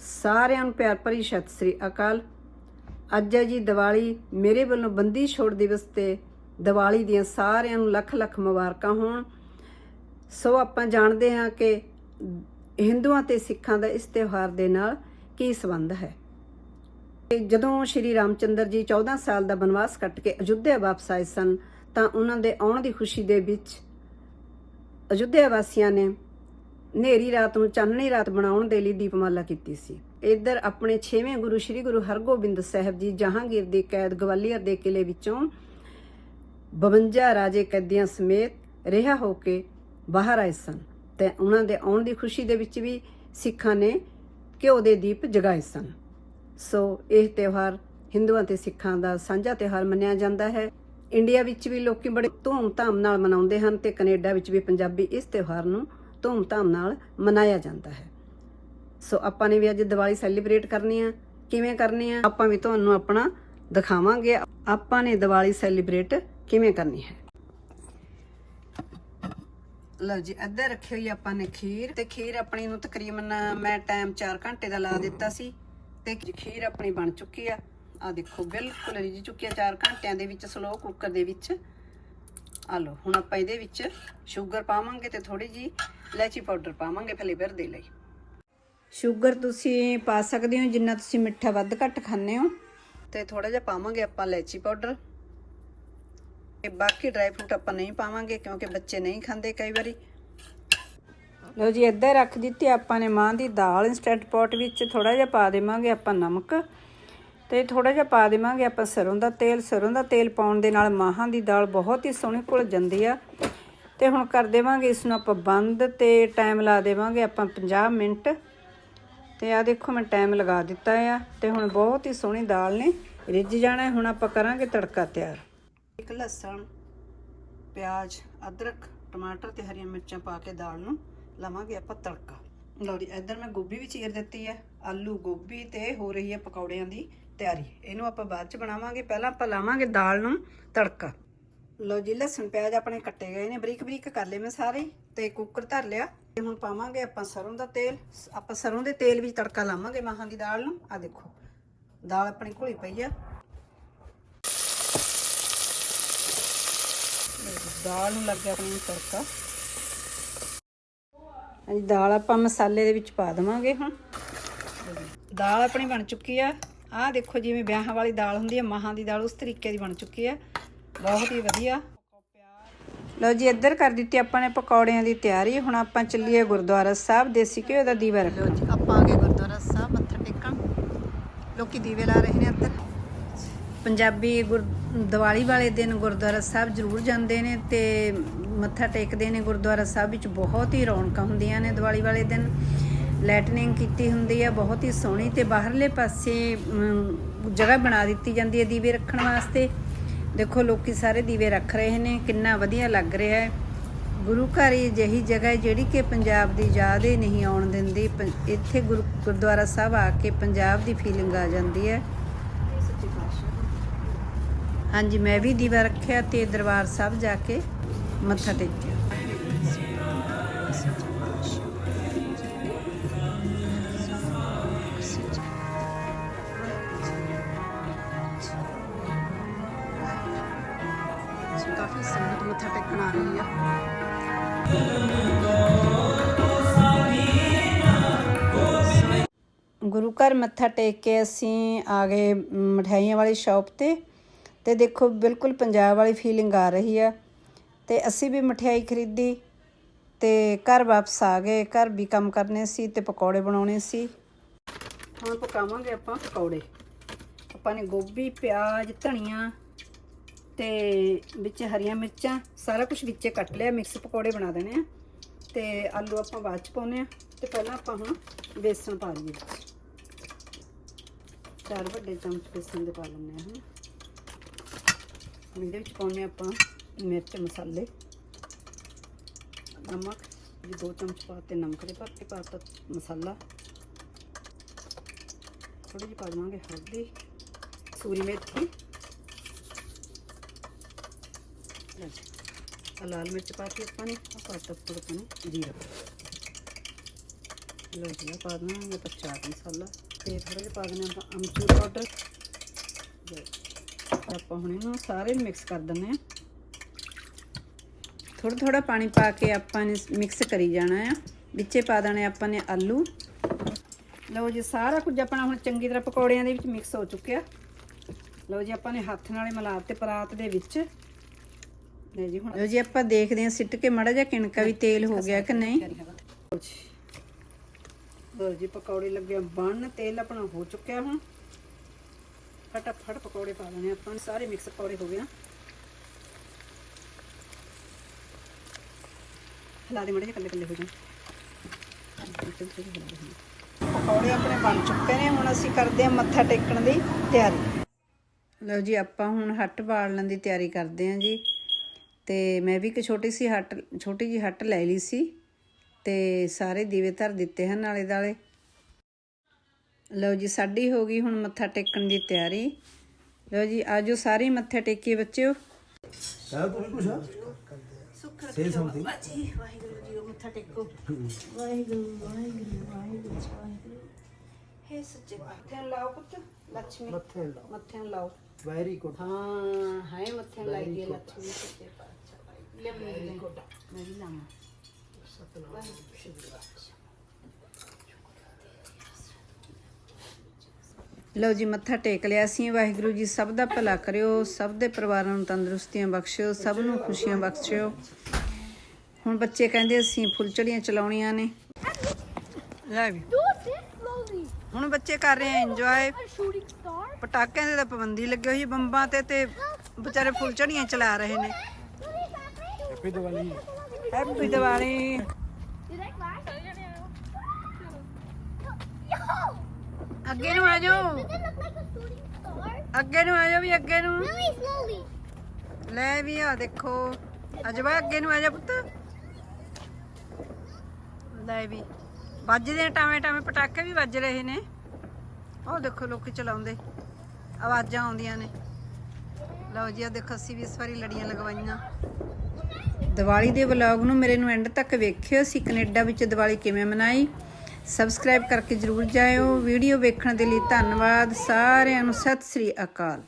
ਸਾਰਿਆਂ ਨੂੰ ਪਿਆਰ ਭਰੀ ਸਤਿ ਸ੍ਰੀ ਅਕਾਲ। ਅੱਜ ਹੈ ਜੀ ਦੀਵਾਲੀ। ਮੇਰੇ ਵੱਲੋਂ ਬੰਦੀ ਛੋੜ ਦਿਵਸ ਤੇ ਦੀਵਾਲੀ ਦੀਆਂ ਸਾਰਿਆਂ ਨੂੰ ਲੱਖ ਲੱਖ ਮੁਬਾਰਕਾਂ ਹੋਣ। ਸੋ ਆਪਾਂ ਜਾਣਦੇ ਹਾਂ ਕਿ ਹਿੰਦੂਆਂ ਤੇ ਸਿੱਖਾਂ ਦਾ ਇਸ ਤਿਉਹਾਰ ਦੇ ਨਾਲ ਕੀ ਸੰਬੰਧ ਹੈ। ਤੇ ਜਦੋਂ ਸ਼੍ਰੀ ਰਾਮਚੰਦਰ ਜੀ 14 ਸਾਲ ਦਾ ਬਨਵਾਸ ਕੱਟ ਕੇ ਅਯੁੱਧਿਆ ਵਾਪਸ ਆਏ ਸਨ, ਤਾਂ ਉਹਨਾਂ ਦੇ ਆਉਣ ਦੀ ਖੁਸ਼ੀ ਦੇ ਵਿੱਚ ਅਯੁੱਧਿਆ ਵਾਸੀਆਂ ਨੇ ਨੇਰੀ ਰਾਤ ਨੂੰ ਚਾਨਣੀ ਰਾਤ ਬਣਾਉਣ ਦੇ ਲਈ ਦੀਪਮਾਲਾ ਕੀਤੀ ਸੀ। ਇੱਧਰ ਆਪਣੇ 6ਵੇਂ ਗੁਰੂ ਸ੍ਰੀ ਗੁਰੂ ਹਰਗੋਬਿੰਦ ਸਾਹਿਬ ਜੀ ਜਹਾਂਗੀਰ ਦੀ ਕੈਦ ਗਵਾਲੀਅਰ ਦੇ ਕਿਲੇ ਵਿੱਚੋਂ 52 ਰਾਜੇ ਕੈਦੀਆਂ ਸਮੇਤ ਰਿਹਾ ਹੋ ਕੇ ਬਾਹਰ ਆਏ ਸਨ ਤੇ ਉਹਨਾਂ ਦੇ ਆਉਣ ਦੀ ਖੁਸ਼ੀ ਦੇ ਵਿੱਚ ਵੀ ਸਿੱਖਾਂ ਨੇ ਘਿਓ ਦੇ ਦੀਪ ਜਗਾਏ ਸਨ। ਸੋ ਇਹ ਤਿਉਹਾਰ ਹਿੰਦੂਆਂ ਤੇ ਸਿੱਖਾਂ ਦਾ ਸਾਂਝਾ ਤਿਉਹਾਰ ਮੰਨਿਆ ਜਾਂਦਾ ਹੈ। ਇੰਡੀਆ ਵਿੱਚ ਵੀ ਲੋਕੀ ਬੜੇ ਧੂਮ-ਧਾਮ ਨਾਲ ਮਨਾਉਂਦੇ ਹਨ ਤੇ ਕੈਨੇਡਾ ਵਿੱਚ ਵੀ ਪੰਜਾਬੀ ਇਸ ਤਿਉਹਾਰ ਨੂੰ ਧੂਮ-ਧਾਮ ਨਾਲ ਮਨਾਇਆ ਜਾਂਦਾ ਹੈ। ਸੋ ਆਪਾਂ ਨੇ ਵੀ ਅੱਜ ਦੀਵਾਲੀ ਸੈਲੀਬ੍ਰੇਟ ਕਰਨੀ ਆ। ਕਿਵੇਂ ਕਰਨੀ ਆ? ਆਪਾਂ ਵੀ ਤੁਹਾਨੂੰ ਆਪਣਾ ਦਿਖਾਵਾਂਗੇ। ਆਪਾਂ ਨੇ ਦੀਵਾਲੀ ਸੈਲੀਬ੍ਰੇਟ ਕਿਵੇਂ ਕਰਨੀ ਹੈ? ਲਓ ਜੀ, ਅੱਧੇ ਰੱਖੀ ਹੋਈ ਆਪਾਂ ਨੇ ਖੀਰ। ਤੇ ਖੀਰ ਆਪਣੀ ਨੂੰ ਤਕਰੀਬਨ ਮੈਂ ਟਾਈਮ 4 ਘੰਟੇ ਦਾ ਲਾ ਦਿੱਤਾ ਸੀ। ਤੇ ਖੀਰ ਆਪਣੀ ਬਣ ਚੁੱਕੀ ਆ। ਆ ਦੇਖੋ, ਬਿਲਕੁਲ ਰਿੱਝ ਚੁੱਕੀ ਆ 4 ਘੰਟਿਆਂ ਦੇ ਵਿੱਚ ਸਲੋ ਕੁੱਕਰ ਦੇ ਵਿੱਚ। ਆ ਲਓ, ਹੁਣ ਆਪਾਂ ਇਹਦੇ ਵਿੱਚ ਸ਼ੂਗਰ ਪਾਵਾਂਗੇ ਤੇ ਥੋੜੀ ਜੀ ਇਲਾਇਚੀ ਪਾਊਡਰ ਪਾਵਾਂਗੇ ਫਲੇਵਰ ਦੇ ਲਈ। ਸ਼ੂਗਰ ਤੁਸੀਂ ਪਾ ਸਕਦੇ ਹੋ, ਜਿੰਨਾ ਤੁਸੀਂ ਮਿੱਠਾ ਵੱਧ ਘੱਟ ਖਾਂਦੇ ਹੋ। ਤੇ ਥੋੜਾ ਜਿਹਾ ਪਾਵਾਂਗੇ ਆਪਾਂ ਇਲਾਇਚੀ ਪਾਊਡਰ ਤੇ ਬਾਕੀ ਡਰਾਈ ਫਰੂਟ ਆਪਾਂ ਨਹੀਂ ਪਾਵਾਂਗੇ, ਕਿਉਂਕਿ ਬੱਚੇ ਨਹੀਂ ਖਾਂਦੇ ਕਈ ਵਾਰੀ। ਲਓ ਜੀ ਇੱਧਰ ਰੱਖ ਦਿੱਤੀ ਆਪਾਂ ਨੇ ਮਾਂ ਦੀ ਦਾਲ। ਇੰਸਟੈਂਟ ਪੋਟ ਵਿੱਚ ਥੋੜਾ ਜਿਹਾ ਪਾ ਦੇਵਾਂਗੇ ਆਪਾਂ ਨਮਕ। ਤੇ ਥੋੜਾ ਜਿਹਾ ਪਾ ਦੇਵਾਂਗੇ ਆਪਾਂ ਸਰੋਂ ਦਾ ਤੇਲ। ਸਰੋਂ ਦਾ ਤੇਲ ਪਾਉਣ ਦੇ ਨਾਲ ਮਾਹਾਂ ਦੀ ਦਾਲ ਬਹੁਤ ਹੀ ਸੋਹਣੀ ਘੁਲ ਜਾਂਦੀ ਆ। ਤੇ ਹੁਣ ਕਰ ਦੇਵਾਂਗੇ ਇਸ ਨੂੰ ਆਪਾਂ ਬੰਦ ਤੇ ਟਾਈਮ ਲਾ ਦੇਵਾਂਗੇ ਆਪਾਂ 50 ਮਿੰਟ। ਤੇ ਆ ਦੇਖੋ ਮੈਂ ਟਾਈਮ ਲਗਾ ਦਿੱਤਾ ਆ ਤੇ ਹੁਣ ਬਹੁਤ ਹੀ ਸੋਹਣੀ ਦਾਲ ਨੇ। ਰਿੱਝ ਜਾਣਾ ਹੁਣ ਆਪਾਂ ਕਰਾਂਗੇ ਤੜਕਾ ਤਿਆਰ। ਇੱਕ ਲਸਣ, ਪਿਆਜ਼, ਅਦਰਕ, ਟਮਾਟਰ ਤੇ ਹਰੀਆਂ ਮਿਰਚਾਂ ਪਾ ਕੇ ਦਾਲ ਨੂੰ ਲਾਵਾਂਗੇ ਆਪਾਂ ਤੜਕਾ। ਲਓ ਜੀ, ਇੱਧਰ ਮੈਂ ਗੋਭੀ ਵੀ ਚੀਰ ਦਿੱਤੀ ਹੈ ਆਲੂ ਗੋਭੀ ਤੇ ਹੋ ਰਹੀ ਹੈ ਪਕੌੜਿਆਂ ਦੀ ਤਿਆਰੀ। ਇਹਨੂੰ ਆਪਾਂ ਬਾਅਦ ਚ ਬਣਾਵਾਂਗੇ। ਪਹਿਲਾਂ ਆਪਾਂ ਲਾਵਾਂਗੇ ਦਾਲ ਨੂੰ ਤੜਕਾ। ਲੋ ਜੀ, ਲਸਣ, ਪਿਆਜ਼ ਆਪਣੇ ਕੱਟੇ ਗਏ ਨੇ। ਬਰੀਕ ਬਰੀਕ ਕਰ ਲਏ ਮੈਂ ਸਾਰੇ। ਤੇ ਕੁੱਕਰ ਧਰ ਲਿਆ। ਤੇ ਹੁਣ ਪਾਵਾਂਗੇ ਆਪਾਂ ਸਰੋਂ ਦਾ ਤੇਲ। ਆਪਾਂ ਸਰੋਂ ਦੇ ਤੇਲ ਵਿੱਚ ਤੜਕਾ ਲਾਵਾਂਗੇ ਮਾਹਾਂ ਦੀ ਦਾਲ ਨੂੰ। ਆ ਦੇਖੋ, ਦਾਲ ਆਪਣੀ ਘੁਲੀ ਪਈ ਆ। ਦਾਲ ਨੂੰ ਲੱਗਿਆ ਆਪਣੀ ਤੜਕਾ। ਹਾਂਜੀ, ਦਾਲ ਆਪਾਂ ਮਸਾਲੇ ਦੇ ਵਿੱਚ ਪਾ ਦੇਵਾਂਗੇ ਹੁਣ। ਦਾਲ ਆਪਣੀ ਬਣ ਚੁੱਕੀ ਆ। ਆਹ ਦੇਖੋ ਜਿਵੇਂ ਵਿਆਹਾਂ ਵਾਲੀ ਦਾਲ ਹੁੰਦੀ ਹੈ ਮਾਹਾਂ ਦੀ ਦਾਲ ਉਸ ਤਰੀਕੇ ਦੀ ਬਣ ਚੁੱਕੀ ਹੈ। ਬਹੁਤ ਹੀ ਵਧੀਆ। ਲਓ ਜੀ ਇੱਧਰ ਕਰ ਦਿੱਤੀ ਆਪਾਂ ਨੇ ਪਕੌੜਿਆਂ ਦੀ ਤਿਆਰੀ। ਹੁਣ ਆਪਾਂ ਚੱਲੀਏ ਗੁਰਦੁਆਰਾ ਸਾਹਿਬ ਦੇਸੀ ਘਿਓ ਦਾ ਦੀਵਾ ਰੱਖੋ ਜੀ ਆਪਾਂ ਆ ਗਏ ਗੁਰਦੁਆਰਾ ਸਾਹਿਬ ਮੱਥਾ ਟੇਕਣ। ਲੋਕੀ ਦੀਵੇ ਲਾ ਰਹੇ ਨੇ ਅੰਦਰ ਪੰਜਾਬੀ ਗੁਰ ਦੀਵਾਲੀ ਵਾਲੇ ਦਿਨ ਗੁਰਦੁਆਰਾ ਸਾਹਿਬ ਜ਼ਰੂਰ ਜਾਂਦੇ ਨੇ ਤੇ ਮੱਥਾ ਟੇਕਦੇ ਨੇ ਗੁਰਦੁਆਰਾ ਸਾਹਿਬ ਵਿੱਚ ਬਹੁਤ ਹੀ ਰੌਣਕਾਂ ਹੁੰਦੀਆਂ ਨੇ ਦੀਵਾਲੀ ਵਾਲੇ ਦਿਨ। ਲੈਟਨਿੰਗ ਕੀਤੀ ਹੁੰਦੀ ਹੈ ਬਹੁਤ ਹੀ ਸੋਹਣੀ ਤੇ ਬਾਹਰਲੇ ਪਾਸੇ ਜਗ੍ਹਾ ਬਣਾ ਦਿੱਤੀ ਜਾਂਦੀ ਹੈ ਦੀਵੇ ਰੱਖਣ ਵਾਸਤੇ। ਦੇਖੋ, ਲੋਕੀ ਸਾਰੇ ਦੀਵੇ ਰੱਖ ਰਹੇ ਨੇ, ਕਿੰਨਾ ਵਧੀਆ ਲੱਗ ਰਿਹਾ ਹੈ। ਗੁਰੂ ਘਰ ਹੀ ਅਜਿਹੀ ਜਗ੍ਹਾ ਜਿਹੜੀ ਕਿ ਪੰਜਾਬ ਦੀ ਯਾਦ ਹੀ ਨਹੀਂ ਆਉਣ ਦਿੰਦੀ। ਪੰ- ਇੱਥੇ ਗੁਰੂ, ਗੁਰਦੁਆਰਾ ਸਾਹਿਬ ਆ ਕੇ ਪੰਜਾਬ ਦੀ ਫੀਲਿੰਗ ਆ ਜਾਂਦੀ ਹੈ। ਹਾਂਜੀ, ਮੈਂ ਵੀ ਦੀਵਾ ਰੱਖਿਆ ਤੇ ਦਰਬਾਰ ਸਾਹਿਬ ਜਾ ਕੇ ਮੱਥਾ ਟੇਕਿਆ। ਕਾਫੀ ਸੰਗਤ ਮੱਥਾ ਟੇਕਣ ਆ ਰਹੀ ਆ। ਗੁਰੂ ਘਰ ਮੱਥਾ ਟੇਕ ਕੇ ਅਸੀਂ ਆ ਗਏ ਮਠਿਆਈਆਂ ਵਾਲੀ ਸ਼ਾਪ ਤੇ। ਤੇ ਦੇਖੋ, ਬਿਲਕੁਲ ਪੰਜਾਬ ਵਾਲੀ ਫੀਲਿੰਗ ਆ ਰਹੀ ਆ। ਤੇ ਅਸੀਂ ਵੀ ਮਠਿਆਈ ਖਰੀਦੀ ਤੇ ਘਰ ਵਾਪਸ ਆ ਗਏ। ਘਰ ਵੀ ਕੰਮ ਕਰਨੇ ਸੀ ਤੇ ਪਕੌੜੇ ਬਣਾਉਣੇ ਸੀ। ਹੁਣ ਪਕਾਵਾਂਗੇ ਆਪਾਂ ਪਕੌੜੇ। ਆਪਾਂ ਨੇ ਗੋਭੀ, ਪਿਆਜ਼, ਧਨੀਆ ਤੇ ਵਿੱਚ ਹਰੀਆਂ ਮਿਰਚਾਂ, ਸਾਰਾ ਕੁਝ ਵਿੱਚੇ ਕੱਟ ਲਿਆ, ਮਿਕਸ ਪਕੌੜੇ ਬਣਾ ਦੇਣੇ ਆ। ਤੇ ਆਲੂ ਆਪਾਂ ਬਾਅਦ ਚ ਪਾਉਨੇ ਆ। ਤੇ ਪਹਿਲਾਂ ਆਪਾਂ ਹੁਣ ਬੇਸਣ ਪਾ ਲਈਏ। ਚਾਰ ਵੱਡੇ ਚਮਚ ਬੇਸਣ ਦੇ ਪਾ ਲੈਣੇ ਆ ਹੁਣ। ਹੁਣ ਇਹਦੇ ਵਿੱਚ ਪਾਉਨੇ ਆਪਾਂ ਮਿਰਚ, ਮਸਾਲੇ। ਨਮਕ ਜੀ ਦੋ ਚਮਚ ਪਾਤੇ ਨਮਕ ਦੇ ਭਰ ਕੇ ਪਾਤਾ ਮਸਾਲਾ। ਥੋੜੀ ਜਿਹੀ ਪਾ ਦੇਵਾਂਗੇ ਹਲਦੀ, ਸੂਰੀ ਮੇਥੀ ਲੈ ਜੀ। ਆਹ ਲਾਲ ਮਿਰਚ ਪਾ ਕੇ ਆਪਾਂ ਨੇ, ਆਹ ਪਾਤਾ ਥੋੜਾ ਪਾਣੀ ਜੀਰਾ ਲੋ ਜੀ ਪਾ ਦੇਣਾ ਆਪਾਂ ਚਾਟ ਮਸਾਲਾ। ਤੇ ਥੋੜਾ ਜਿਹਾ ਪਾ ਦੇਣਾ ਆਪਾਂ ਅਮਚੂਰ ਪਾਊਡਰ ਆਪਾਂ ਹੁਣ ਇਹਨੂੰ ਸਾਰੇ ਮਿਕਸ ਕਰ ਦਿੰਦੇ ਆ ਥੋੜਾ ਥੋੜਾ ਪਾਣੀ ਪਾ ਕੇ ਆਪਾਂ ਨੇ ਮਿਕਸ ਕਰੀ ਜਾਣਾ ਆ। ਵਿੱਚੇ ਪਾ ਦੇਣੇ ਆਪਾਂ ਨੇ ਆਲੂ। ਲਓ ਜੀ, ਸਾਰਾ ਕੁਝ ਆਪਣਾ ਹੁਣ ਚੰਗੀ ਤਰ੍ਹਾਂ ਪਕੌੜਿਆਂ ਦੇ ਵਿੱਚ ਮਿਕਸ ਹੋ ਚੁੱਕਿਆ। ਲਓ ਜੀ, ਆਪਾਂ ਨੇ ਹੱਥ ਨਾਲੇ ਮਿਲਾਪ ਤੇ ਪਰਾਤ ਦੇ ਵਿੱਚ। ਲੈ ਜੀ ਹੁਣ ਲਓ ਜੀ ਆਪਾਂ ਦੇਖਦੇ ਹਾਂ ਸਿੱਟ ਕੇ ਮੜਾ ਜਿਹਾ ਕਿਣਕਾ ਵੀ ਤੇਲ ਹੋ ਗਿਆ ਕਿ ਨਹੀਂ? ਲਓ ਜੀ। ਲਓ ਜੀ ਪਕੌੜੇ ਲੱਗੇ ਆ ਬਣਨ ਤੇਲ ਆਪਣਾ ਹੋ ਚੁੱਕਿਆ ਹੁਣ। ਫਟਾਫਟ ਪਕੌੜੇ ਪਾ ਦੇਣੇ ਆਪਾਂ ਨੇ ਸਾਰੇ ਮਿਕਸ ਪਕੌੜੇ ਹੋ ਗਏ ਆ ਹਿਲਾ ਦੇ ਮੜੇ ਜਿਹੇ ਕੱਲੇ ਕੱਲੇ ਹੋ ਜਾਣ। ਪਕੌੜੇ ਆਪਣੇ ਬਣ ਚੁੱਕੇ ਨੇ ਹੁਣ ਅਸੀਂ ਕਰਦੇ ਹਾਂ ਮੱਥਾ ਟੇਕਣ ਦੀ ਤਿਆਰੀ। ਲਓ ਜੀ ਆਪਾਂ ਹੁਣ ਹੱਟ ਬਾਲਣ ਦੀ ਤਿਆਰੀ ਕਰਦੇ ਹਾਂ ਜੀ। ਤੇ ਮੈਂ ਵੀ ਇੱਕ ਛੋਟੀ ਸੀ ਹੱਟ ਛੋਟੀ ਜੀ ਹੱਟ ਲੈ ਲਈ ਸੀ ਤੇ ਸਾਰੇ ਦੀਵੇ ਧਰ ਦਿੱਤੇ ਹਨ ਨਾਲੇ ਦਾਲੇ। ਲਓ ਜੀ ਸਾਡੀ ਹੋ ਗਈ ਹੁਣ ਮੱਥਾ ਟੇਕਣ ਦੀ ਤਿਆਰੀ। ਲਓ ਜੀ ਆਜੋ ਸਾਰੇ ਮੱਥੇ ਟੇਕੀਏ ਬੱਚਿਓ। ਮੱਥੇ ਲਾਓ ਮੱਥੇ ਲਾਓ। ਵੈਰੀ ਗੁੱਡ ਹਾਂ ਹੈ ਮੱਥੇ ਲਾਈ ਦੀ ਲక్ష్ਮੀ ਸੱਚੇ ਪਾਤਸ਼ਾਹ। ਲਓ ਜੀ ਮੱਥਾ ਟੇਕ ਲਿਆ ਸੀ। ਵਾਹਿਗੁਰੂ ਜੀ ਸਭ ਦਾ ਭਲਾ ਕਰਿਓ ਸਭ ਦੇ ਪਰਿਵਾਰਾਂ ਨੂੰ ਤੰਦਰੁਸਤੀਆਂ ਬਖਸ਼ਿਓ ਸਭ ਨੂੰ ਖੁਸ਼ੀਆਂ ਬਖਸ਼ਿਓ। ਹੁਣ ਬੱਚੇ ਕਹਿੰਦੇ ਅਸੀਂ ਫੁੱਲਚੜੀਆਂ ਚਲਾਉਣੀਆਂ ਨੇ। ਲੈ ਵੀ। Do this slowly. ਹੁਣ ਬੱਚੇ ਕਰ ਰਹੇ ਆ ਇੰਜੋਏ A shooting star? ਪਟਾਕਿਆਂ ਦੇ ਤਾਂ ਪਾਬੰਦੀ ਲੱਗੀ ਹੋਈ ਬੰਬਾਂ ਤੇ ਤੇ ਵਿਚਾਰੇ ਫੁੱਲਚੜੀਆਂ ਚਲਾ ਰਹੇ ਨੇ। ਹੈਪੀ ਦੀਵਾਲੀ ਹੈਪੀ ਦੀਵਾਲੀ ਅੱਗੇ ਨੂੰ ਆ ਜਾਓ। ਅੱਗੇ ਨੂੰ ਆ ਜਾਓ ਵੀ, ਅੱਗੇ ਨੂੰ। ਲੈ ਵੀ ਆ, ਦੇਖੋ। ਅਜਵਾ ਅੱਗੇ ਨੂੰ ਆ ਜਾ ਪੁੱਤ। ਲੈ ਵੀ। ਵੱਜਦੇ ਆ ਟਾਵੇਂ ਟਾਵੇਂ, ਪਟਾਕੇ ਵੀ ਵੱਜ ਰਹੇ ਨੇ। ਉਹ ਦੇਖੋ ਲੋਕੀ ਚਲਾਉਂਦੇ। ਆਵਾਜ਼ਾਂ ਆਉਂਦੀਆਂ ਨੇ। ਲਓ ਜੀ ਆ ਦੇਖੋ, ਅਸੀਂ ਵੀ ਇਸ ਵਾਰੀ ਲੜੀਆਂ ਲਗਵਾਈਆਂ। ਦੀਵਾਲੀ ਦੇ ਵਲੌਗ ਨੂੰ ਮੇਰੇ ਨੂੰ ਐਂਡ ਤੱਕ ਵੇਖਿਓ। ਅਸੀਂ ਕੈਨੇਡਾ ਵਿੱਚ ਦੀਵਾਲੀ ਕਿਵੇਂ ਮਨਾਈ? ਸਬਸਕ੍ਰਾਈਬ ਕਰਕੇ ਜਰੂਰ ਜਾਇਓ। ਵੀਡੀਓ ਵੇਖਣ ਦੇ ਲਈ ਧੰਨਵਾਦ। ਸਾਰਿਆਂ ਨੂੰ ਸਤਿ ਸ੍ਰੀ ਅਕਾਲ।